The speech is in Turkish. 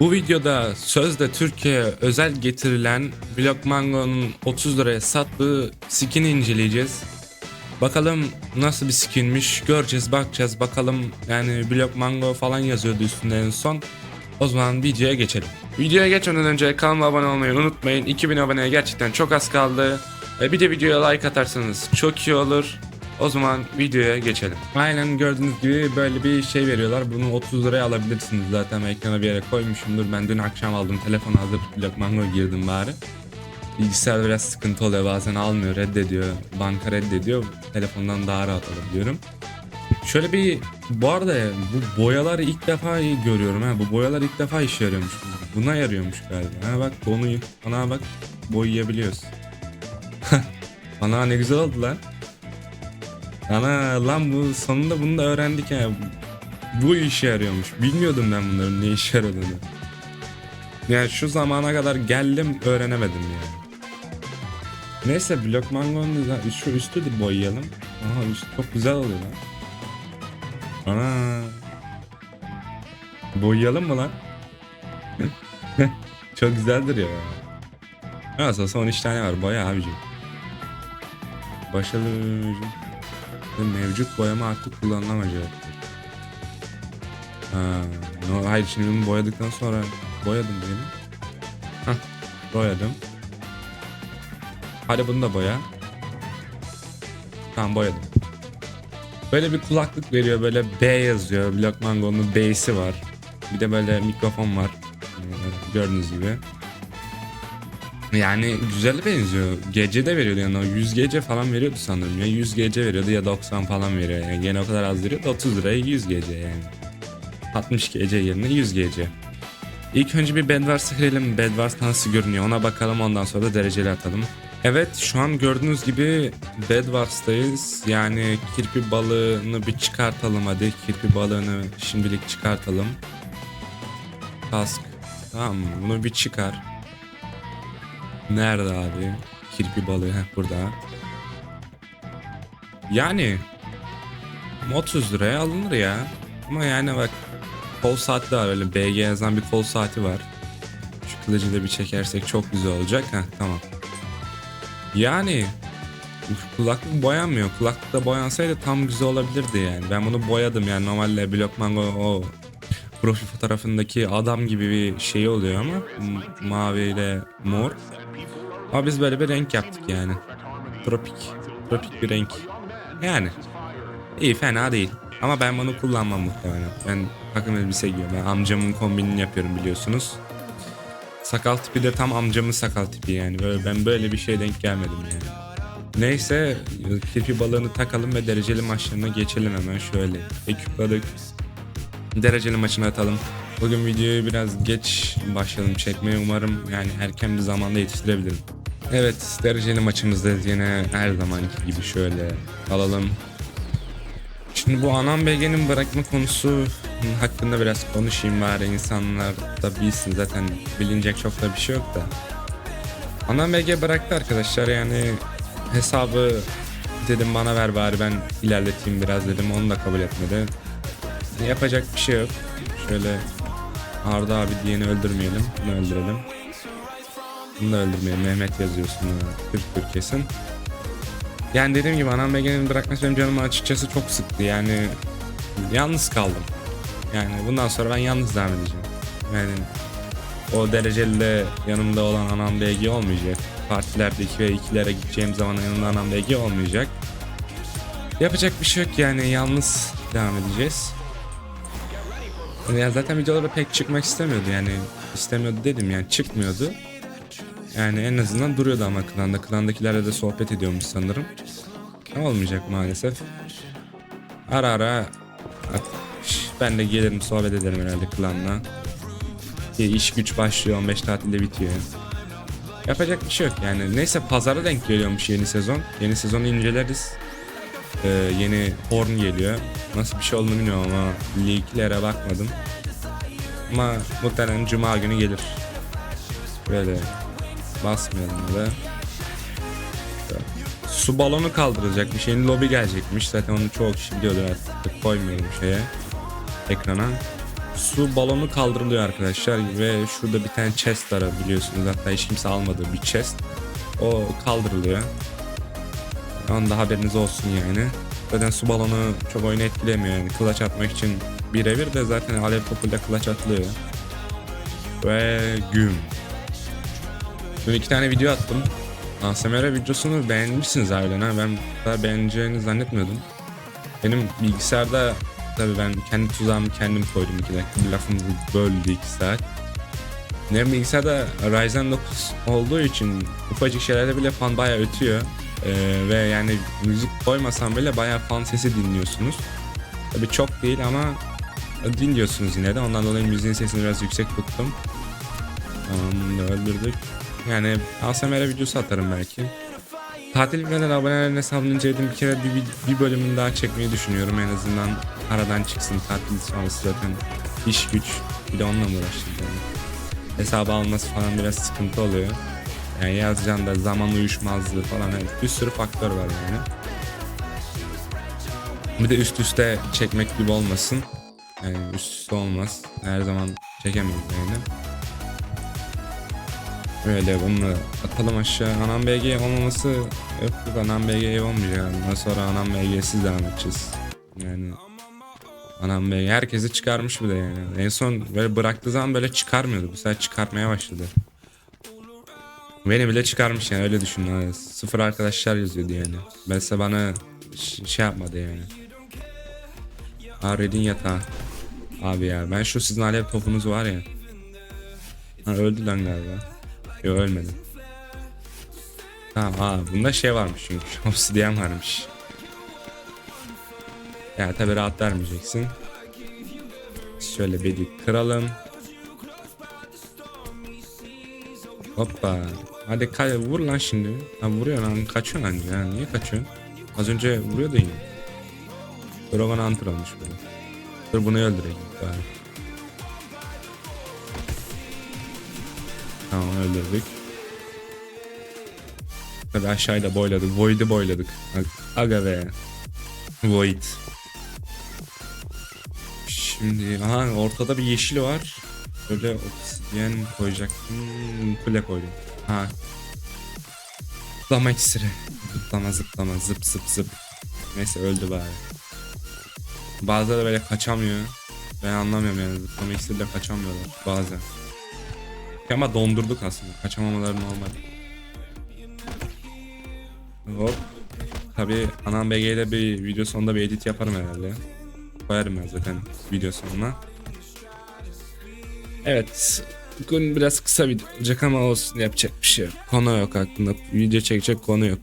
Bu videoda sözde Türkiye'ye özel getirilen Blockmango'nun 30 liraya sattığı skin'i inceleyeceğiz. Bakalım nasıl bir skinmiş göreceğiz bakacağız bakalım yani Blockmango falan yazıyordu üstünde en son. O zaman videoya geçelim. Videoya geçmeden önce kanalıma abone olmayı unutmayın. 2000 aboneye gerçekten çok az kaldı. Ve bir de videoya like atarsanız çok iyi olur. O zaman videoya geçelim. Aynen gördüğünüz gibi böyle bir şey veriyorlar. Bunu 30 liraya alabilirsiniz zaten. Ben ekrana bir yere koymuşumdur. Ben dün akşam aldım. Telefon hazır. Lokmango girdim bari. Bilgisayar biraz sıkıntı oluyor. Bazen almıyor, reddediyor. Banka reddediyor. Telefondan daha rahat alabiliyorum. Şöyle bir bu arada bu boyaları ilk defa görüyorum ha. Bu boyalar ilk defa işe yarıyormuş. Buna yarıyormuş galiba. Ha bak onu ana bak boyayabiliyoruz. Ana ne güzel oldu lan. Ana lan bu sonunda bunu da öğrendik ya. Bu işe yarıyormuş. Bilmiyordum ben bunların ne işe yaradığını. Yani şu zamana kadar geldim öğrenemedim yani. Neyse Block Mango'nun da- şu üstü de boyayalım. Aha üst çok güzel oluyor lan. Ana. Boyayalım mı lan? çok güzeldir ya. Nasıl son 13 tane var boya abicim. Başarılı ve mevcut boyama artık kullanılamayacak. Ha, no, hayır şimdi bunu boyadıktan sonra boyadım diyelim. Hah, boyadım. Hadi bunu da boya. Tamam boyadım. Böyle bir kulaklık veriyor böyle B yazıyor. Black Mango'nun B'si var. Bir de böyle mikrofon var. Gördüğünüz gibi. Yani güzel benziyor. Gece de veriyordu yani. O 100 gece falan veriyordu sanırım. Ya 100 gece veriyordu ya 90 falan veriyor. Yani gene o kadar az veriyordu. 30 liraya 100 gece yani. 60 gece yerine 100 gece. İlk önce bir Bedwars girelim Bedwars nasıl görünüyor? Ona bakalım ondan sonra da dereceli atalım. Evet şu an gördüğünüz gibi Bedwars'tayız yani kirpi balığını bir çıkartalım hadi. Kirpi balığını şimdilik çıkartalım. Kask. Tamam bunu bir çıkar Nerede abi? Kirpi balığı heh burada. Yani 30 liraya alınır ya. Ama yani bak kol saati de var öyle BG yazan bir kol saati var. Şu kılıcı da bir çekersek çok güzel olacak. Heh tamam. Yani kulaklık boyanmıyor. Kulaklık da boyansaydı tam güzel olabilirdi yani. Ben bunu boyadım yani normalde Block Mango o profil fotoğrafındaki adam gibi bir şey oluyor ama m- mavi ile mor. Ama biz böyle bir renk yaptık yani. Tropik. Tropik bir renk. Yani. iyi fena değil. Ama ben bunu kullanmam muhtemelen. Ben takım elbise giyiyorum. Ben amcamın kombinini yapıyorum biliyorsunuz. Sakal tipi de tam amcamın sakal tipi yani. Böyle, ben böyle bir şey denk gelmedim yani. Neyse kirpi balığını takalım ve dereceli maçlarına geçelim hemen şöyle. Ekipladık. Dereceli maçını atalım. Bugün videoyu biraz geç başladım çekmeye. Umarım yani erken bir zamanda yetiştirebilirim. Evet dereceli maçımızdayız yine her zamanki gibi şöyle alalım. Şimdi bu Anam BG'nin bırakma konusu hakkında biraz konuşayım bari insanlar da bilsin zaten bilinecek çok da bir şey yok da. Anam BG bıraktı arkadaşlar yani hesabı dedim bana ver bari ben ilerleteyim biraz dedim onu da kabul etmedi. Yapacak bir şey yok. Şöyle Arda abi diyeni öldürmeyelim. Bunu öldürelim. Bunu da öldürmeyelim. Mehmet yazıyorsun. Türk Türk kesin. Yani dediğim gibi anam begenin bırakması benim canımı açıkçası çok sıktı. Yani yalnız kaldım. Yani bundan sonra ben yalnız devam edeceğim. Yani o dereceli de yanımda olan anam BG olmayacak. Partilerde 2 ve 2'lere gideceğim zaman yanımda anam BG olmayacak. Yapacak bir şey yok yani yalnız devam edeceğiz. Ya zaten videolara pek çıkmak istemiyordu yani istemiyordu dedim yani çıkmıyordu. Yani en azından duruyordu ama klanda. Klandakilerle de sohbet ediyormuş sanırım. Olmayacak maalesef. Ara ara ben de gelirim sohbet ederim herhalde klanla. İş güç başlıyor 15 tatilde bitiyor. Yapacak bir şey yok yani. Neyse pazara denk geliyormuş yeni sezon. Yeni sezonu inceleriz. Ee, yeni Horn geliyor. Nasıl bir şey olduğunu bilmiyorum ama liglere bakmadım. Ama muhtemelen cuma günü gelir. Böyle basmayalım da. Su balonu kaldırılacakmış. Yeni lobi gelecekmiş. Zaten onu çoğu kişi biliyordur artık. Koymuyorum şeye. Ekrana. su balonu kaldırılıyor arkadaşlar ve şurada bir tane chest var biliyorsunuz hatta hiç kimse almadığı bir chest. O kaldırılıyor. Onda haberiniz olsun yani. Zaten su balonu çok oyunu etkilemiyor yani. Kılıç atmak için birebir de zaten alev topuyla kılıç atılıyor. Ve güm. Dün iki tane video attım. ASMR videosunu beğenmişsiniz harbiden ha. Ben bu kadar beğeneceğini zannetmiyordum. Benim bilgisayarda tabii ben kendi tuzağımı kendim koydum iki dakika. Bir lafımızı böldü iki saat. Benim bilgisayarda Ryzen 9 olduğu için ufacık şeylerde bile fan bayağı ötüyor. Ee, ve yani müzik koymasam bile bayağı fan sesi dinliyorsunuz. Tabii çok değil ama dinliyorsunuz yine de. Ondan dolayı müziğin sesini biraz yüksek tuttum. Tamam öldürdük. Yani ASMR videosu atarım belki. Tatil veren abonelerin hesabını inceledim. Bir kere bir, bir bölümünü daha çekmeyi düşünüyorum. En azından aradan çıksın. Tatil sonrası zaten iş güç. Bir de onunla mı uğraşacağız. Hesabı alması falan biraz sıkıntı oluyor. Yani yazacağım da zaman uyuşmazlığı falan. Yani bir sürü faktör var yani. Bir de üst üste çekmek gibi olmasın. Yani üst üste olmaz. Her zaman çekemeyiz yani. Öyle bunu atalım aşağı. Anam BG olmaması yok Anam BG olmayacak. Ondan sonra Anam BG'siz devam edeceğiz. Yani Anam BG herkesi çıkarmış bir de yani. En son böyle bıraktığı zaman böyle çıkarmıyordu. Bu sefer çıkartmaya başladı. Beni bile çıkarmış yani öyle düşün. ha. Sıfır arkadaşlar yazıyordu yani. Mesela bana şey yapmadı yani. Aa Red'in yatağı. Abi ya ben şu sizin alev topunuz var ya. Ha öldü lan galiba. Yok ölmedi. Tamam ha bunda şey varmış çünkü. Obsidian varmış. Ya tabi rahat vermeyeceksin. Şöyle bedi kıralım. Hoppa. Hadi kay vur lan şimdi. Ha vuruyor lan kaçıyor lan ya. Niye kaçıyorsun? Az önce vuruyordu yine. Dragon Hunter olmuş böyle. Dur bunu öldüreyim bari. Tamam öldürdük. Tabi aşağıya da boyladık. Void'i boyladık. Ag- Aga be. Void. Şimdi aha ortada bir yeşil var. Böyle obsidiyen koyacaktım. Kule koydum. Ha. Zıplama iksiri. Zıplama zıplama zıp zıp zıp. Neyse öldü bari. Bazıları böyle kaçamıyor. Ben anlamıyorum yani zıplama iksiriyle kaçamıyorlar bazen. Ama dondurduk aslında. Kaçamamaları normal. Hop. Tabi Anam BG'de bir video sonunda bir edit yaparım herhalde. Koyarım ben zaten video sonuna. Evet. Bugün biraz kısa video olacak ama olsun yapacak bir şey yok. Konu yok aklımda. Video çekecek konu yok.